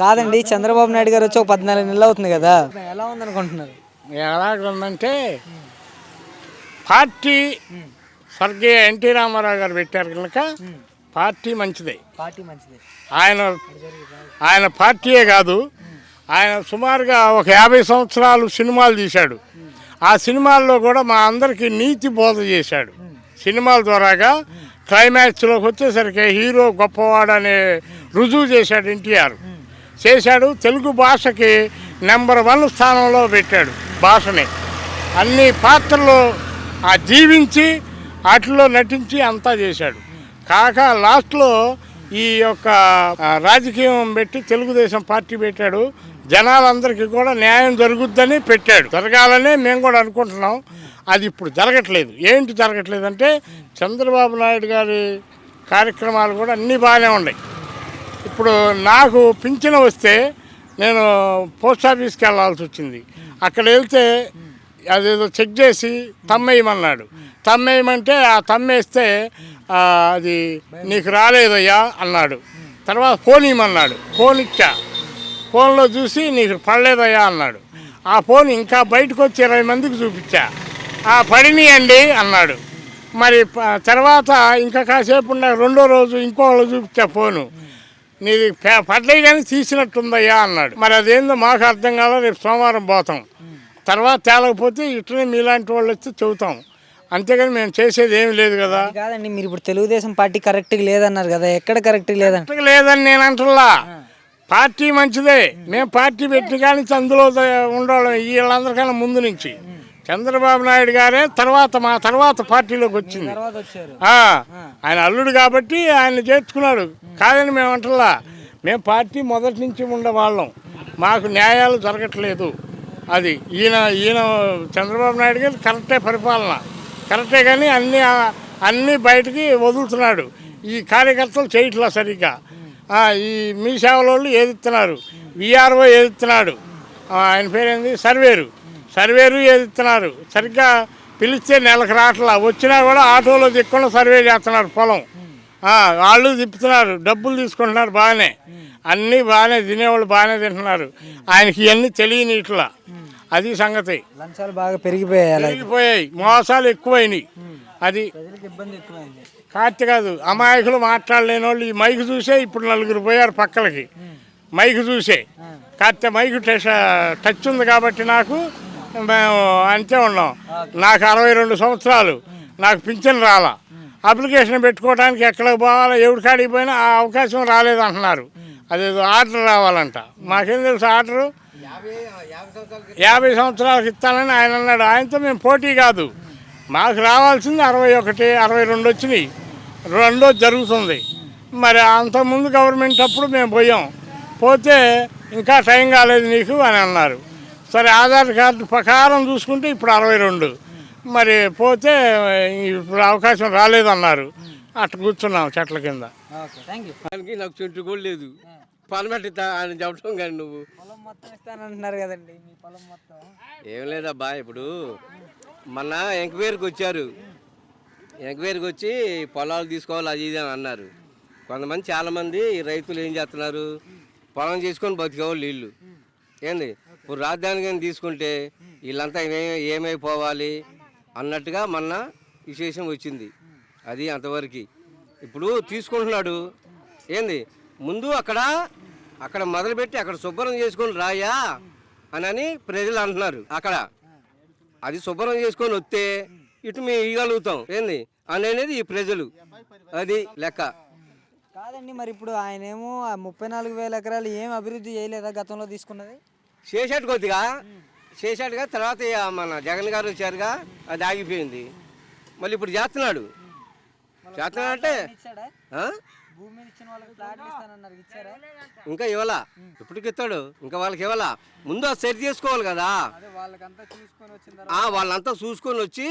కాదండి చంద్రబాబు నాయుడు గారు వచ్చి ఒక పద్నాలుగు నెలలు అవుతుంది కదా. ఎలా ఉందనుకుంటున్నారు? ఎలాగుందంటే పార్టీ స్వర్గీయ ఎన్టీ రామారావు గారు పెట్టారు కనుక పార్టీ మంచిదే. పార్టీ మంచిది. ఆయన ఆయన పార్టీయే కాదు ఆయన సుమారుగా ఒక యాభై సంవత్సరాలు సినిమాలు తీశాడు. ఆ సినిమాల్లో కూడా మా అందరికీ నీతి బోధ చేశాడు. సినిమాల ద్వారాగా క్లైమాక్స్లోకి వచ్చేసరికి హీరో గొప్పవాడు అనే రుజువు చేశాడు ఎన్టీఆర్. చేశాడు. తెలుగు భాషకి నెంబర్ వన్ స్థానంలో పెట్టాడు భాషని. అన్ని పాత్రలు ఆ జీవించి వాటిలో నటించి అంతా చేశాడు. కాక లాస్ట్లో ఈ యొక్క రాజకీయం పెట్టి తెలుగుదేశం పార్టీ పెట్టాడు. జనాలందరికీ కూడా న్యాయం జరుగుద్దని పెట్టాడు. జరగాలనే మేము కూడా అనుకుంటున్నాం. అది ఇప్పుడు జరగట్లేదు. ఏంటి జరగట్లేదు అంటే చంద్రబాబు నాయుడు గారి కార్యక్రమాలు కూడా అన్నీ బాగానే ఉన్నాయి. ఇప్పుడు నాకు పింఛన్ వస్తే నేను పోస్ట్ ఆఫీస్కి వెళ్ళాల్సి వచ్చింది. అక్కడ వెళ్తే అదేదో చెక్ చేసి తమ్మేయమన్నాడు. తమ్మేయమంటే ఆ తమ్మేస్తే అది నీకు రాలేదయ్యా అన్నాడు. తర్వాత ఫోన్ ఇవ్వమన్నాడు ఫోన్ ఇచ్చా. ఫోన్లో చూసి నీకు పడలేదయ్యా అన్నాడు. ఆ ఫోన్ ఇంకా బయటకు వచ్చి ఇరవై మందికి చూపించా. ఆ పడినాయండి అన్నాడు. మరి తర్వాత ఇంకా కాసేపు ఉన్న రెండో రోజు ఇంకోళ్ళు చూపించా ఫోను. నీది పడ్డాయి కానీ తీసినట్టుందయ్యా అన్నాడు. మరి అదేందో మాకు అర్థం కాదు రేపు సోమవారం పోతాం. తర్వాత తేలకపోతే ఇట్లనే మీలాంటి వాళ్ళు వచ్చి చెబుతాం. అంతేగాని మేము చేసేది ఏమి లేదు కదా. కాదండి మీరు ఇప్పుడు తెలుగుదేశం పార్టీ కరెక్ట్గా లేదన్నారు కదా ఎక్కడ కరెక్ట్గా లేదంట? లేదని నేను అంటున్నా. పార్టీ మంచిదే. మేము పార్టీ పెట్టి కానీ అందులో ఉండడం వీళ్ళందరికన్నా ముందు నుంచి. చంద్రబాబు నాయుడు గారే తర్వాత మా తర్వాత పార్టీలోకి వచ్చింది. ఆయన అల్లుడు కాబట్టి ఆయన చేర్చుకున్నాడు. కాదని మేము అంటలా. మేము పార్టీ మొదటి నుంచి ఉండేవాళ్ళం. మాకు న్యాయాలు జరగట్లేదు. అది ఈయన ఈయన చంద్రబాబు నాయుడు గారు కరెక్టే పరిపాలన. కరెక్టే కానీ అన్ని అన్నీ బయటికి వదులుతున్నాడు. ఈ కార్యకర్తలు చేయట్లా సరిగ్గా. ఈ మీ సేవలోళ్ళు ఏదిస్తున్నారు విఆర్ఓ ఏదిస్తున్నాడు ఆయన పేరేంది? సర్వేరు. సర్వేరు ఏదిస్తున్నారు సరిగ్గా పిలిస్తే నెలకు రావట్లా. వచ్చినా కూడా ఆటోలో దిక్కుండా సర్వే చేస్తున్నారు పొలం. వాళ్ళు తిప్పుతున్నారు. డబ్బులు తీసుకుంటున్నారు బాగానే. అన్నీ బాగానే తినేవాళ్ళు బాగానే తింటున్నారు. ఆయనకి ఇవన్నీ తెలియని ఇట్లా. అది సంగతి. లంచాలు బాగా పెరిగిపోయాయి పెరిగిపోయాయి. మోసాలు ఎక్కువైనాయి. అది కార్తె కాదు. అమాయకులు మాట్లాడలేని వాళ్ళు ఈ మైక్ చూసే ఇప్పుడు నలుగురు పోయారు పక్కలకి. మైక్ చూసే. కాకపోతే మైక్ టచ్ ఉంది కాబట్టి నాకు మేము అంతే ఉన్నాం. నాకు అరవై రెండు సంవత్సరాలు. నాకు పింఛన్ రాలా. అప్లికేషన్ పెట్టుకోవడానికి ఎక్కడికి పోవాలో ఎవరి కాడికి పోయినా ఆ అవకాశం రాలేదంటున్నారు. అదేదో ఆర్డర్ రావాలంట. మాకేం తెలుసు ఆర్డరు? యాభై సంవత్సరాలకు ఇస్తానని ఆయన అన్నాడు. ఆయనతో మేము పోటీ కాదు. మాకు రావాల్సింది అరవై ఒకటి అరవై రెండు వచ్చినాయి. రెండో జరుగుతుంది. మరి అంతకుముందు గవర్నమెంట్ అప్పుడు మేము పోయాం. పోతే ఇంకా టైం కాలేదు నీకు అని అన్నారు. సరే ఆధార్ కార్డు ప్రకారం చూసుకుంటే ఇప్పుడు అరవై రెండు. మరి పోతే ఇప్పుడు అవకాశం రాలేదన్నారు. అట్లా కూర్చున్నాం చెట్ల కింద. దానికి నాకు చెట్టు కూడా లేదు. చెప్పడం కానీ నువ్వు. పొలం మొత్తం ఇస్తానంటున్నారు కదండి మీ పొలం మొత్తం. ఏం లేదబ్బా ఇప్పుడు మొన్న ఎంక్వైరీకి వచ్చారు. ఎంక్వైరీకి వచ్చి పొలాలు తీసుకోవాలి అది ఇది అని అన్నారు. కొంతమంది చాలామంది రైతులు ఏం చేస్తున్నారు? పొలం చేసుకొని బతికేవాళ్ళు వీళ్ళు. ఏంది? ఇప్పుడు రాజధాని కానీ తీసుకుంటే వీళ్ళంతా ఏమైపోవాలి అన్నట్టుగా మొన్న విశేషం వచ్చింది. అది అంతవరకు. ఇప్పుడు తీసుకుంటున్నాడు. ఏంది? ముందు అక్కడ అక్కడ మొదలుపెట్టి అక్కడ శుభ్రం చేసుకొని రాయా అని ప్రజలు అంటున్నారు అక్కడ. అది శుభ్రం చేసుకొని వస్తే ఇటు మేము ఇవ్వగలుగుతాం ఏంది? అనేది ఈ ప్రజలు. అది లెక్క. కాదండి మరి ఇప్పుడు ఆయన ఏమో ఆ ముప్పై నాలుగు వేల ఎకరాలు ఏం అభివృద్ధి చేయలేదా గతంలో తీసుకున్నది? చేశాడు కొద్దిగా. చేశాడుగా తర్వాత మన జగన్ గారు వచ్చారుగా అది ఆగిపోయింది. మళ్ళీ ఇప్పుడు చేస్తున్నాడు. చేస్తున్నాడు అంటే ఇంకా ఇవ్వాలా? ఇప్పటికి ఇస్తాడు. ఇంకా వాళ్ళకి ఇవ్వాలా? ముందు అది సెట్ చేసుకోవాలి కదా. వాళ్ళంతా చూసుకొని వచ్చి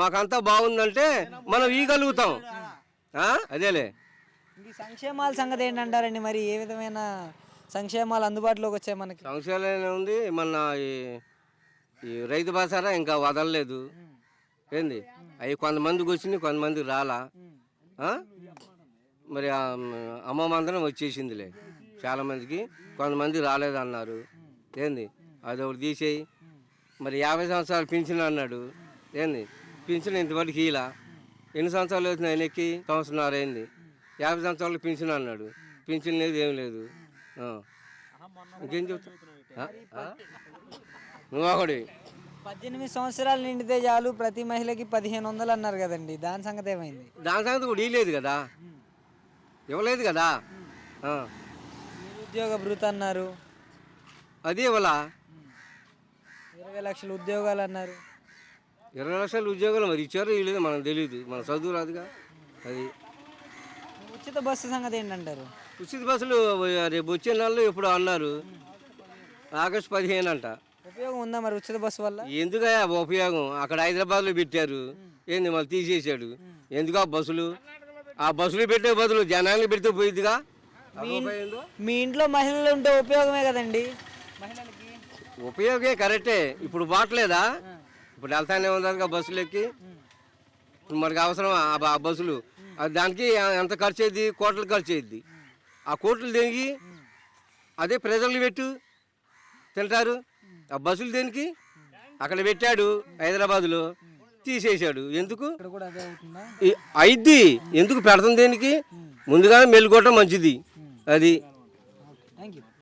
మాకంతా బాగుందంటే మనం ఇవ్వగలుగుతాం? అదేలే. సంక్షేమాల సంగతి ఏంటంటారండి మరి? ఏ విధమైన సంక్షేమాలు అందుబాటులోకి వచ్చాయి మనకి. సంవత్సరాలు ఉంది మన ఈ ఈ రైతు బసారా ఇంకా వదలలేదు. ఏంది? అవి కొంతమందికి వచ్చినాయి కొంతమందికి రాలా? మరి అమ్మ మందరం వచ్చేసిందిలే చాలామందికి. కొంతమంది రాలేదన్నారు. ఏంది? అది ఒకటి తీసేయి. మరి యాభై సంవత్సరాలు పింఛన్ అన్నాడు. ఏంది? పింఛన్ ఇంతవరకు ఇలా ఎన్ని సంవత్సరాలు అవుతుంది ఆయన ఎక్కి సంవత్సరాలు అయింది యాభై సంవత్సరాలు పింఛన్ అన్నాడు. పింఛన్ లేదు ఏం లేదు. ఇంకేం ఒకటి పద్దెనిమిది సంవత్సరాలు నిండితే చాలు ప్రతి మహిళకి పదిహేను వందలు అన్నారు కదండి. దాని సంగతి ఏమైంది? దాని సంగతి కూడా ఇవ్వలేదు కదా? ఇవ్వలేదు కదా? ఆ. నిరుద్యోగ భృతి అన్నారు. అది ఇవ్వాలా ఇరవై లక్షల ఉద్యోగాలు అన్నారు. ఇరవై లక్షల ఉద్యోగాలు మరి ఇచ్చారో ఇవ్వలేదు మనకు తెలియదు మన చదువు రాదుగా. అది. ఉచిత బస్సు సంగతి ఏంటంటారు? ఉచిత బస్సులు రేపు వచ్చే నెలలో ఇప్పుడు అన్నారు. ఆగస్టు పదిహేను అంట. ఉపయోగం ఉందా మరి ఉచిత బస్సు వల్ల? ఎందుకయ్యా ఉపయోగం? అక్కడ హైదరాబాద్లో పెట్టారు. ఏంది మళ్ళీ తీసేసాడు. ఎందుకు ఆ బస్సులు? ఆ బస్సులు పెట్టే బదులు జనానికి పెడితే పోయిద్దిగా? మీ ఇంట్లో మహిళలు ఉంటే ఉపయోగమే కదండి. మహిళలకి? ఉపయోగమే కరెక్టే. ఇప్పుడు బాట్లేదా ఇప్పుడు వెళ్తానే ఉందా బస్సులు ఎక్కి. ఇప్పుడు మనకి అవసరం ఆ బస్సులు. దానికి ఎంత ఖర్చు అయింది కోట్లు ఖర్చు అయింది ఆ కోట్లు దేనికి? అదే ప్రజలు పెట్టు. తింటారు. ఆ బస్సులు దేనికి? అక్కడ పెట్టాడు హైదరాబాదులో. తీసేశాడు. ఎందుకు? అయిద్ది. ఎందుకు పెడతాం దేనికి? ముందుగానే మెల్లుకోవటం మంచిది. అది. Thank you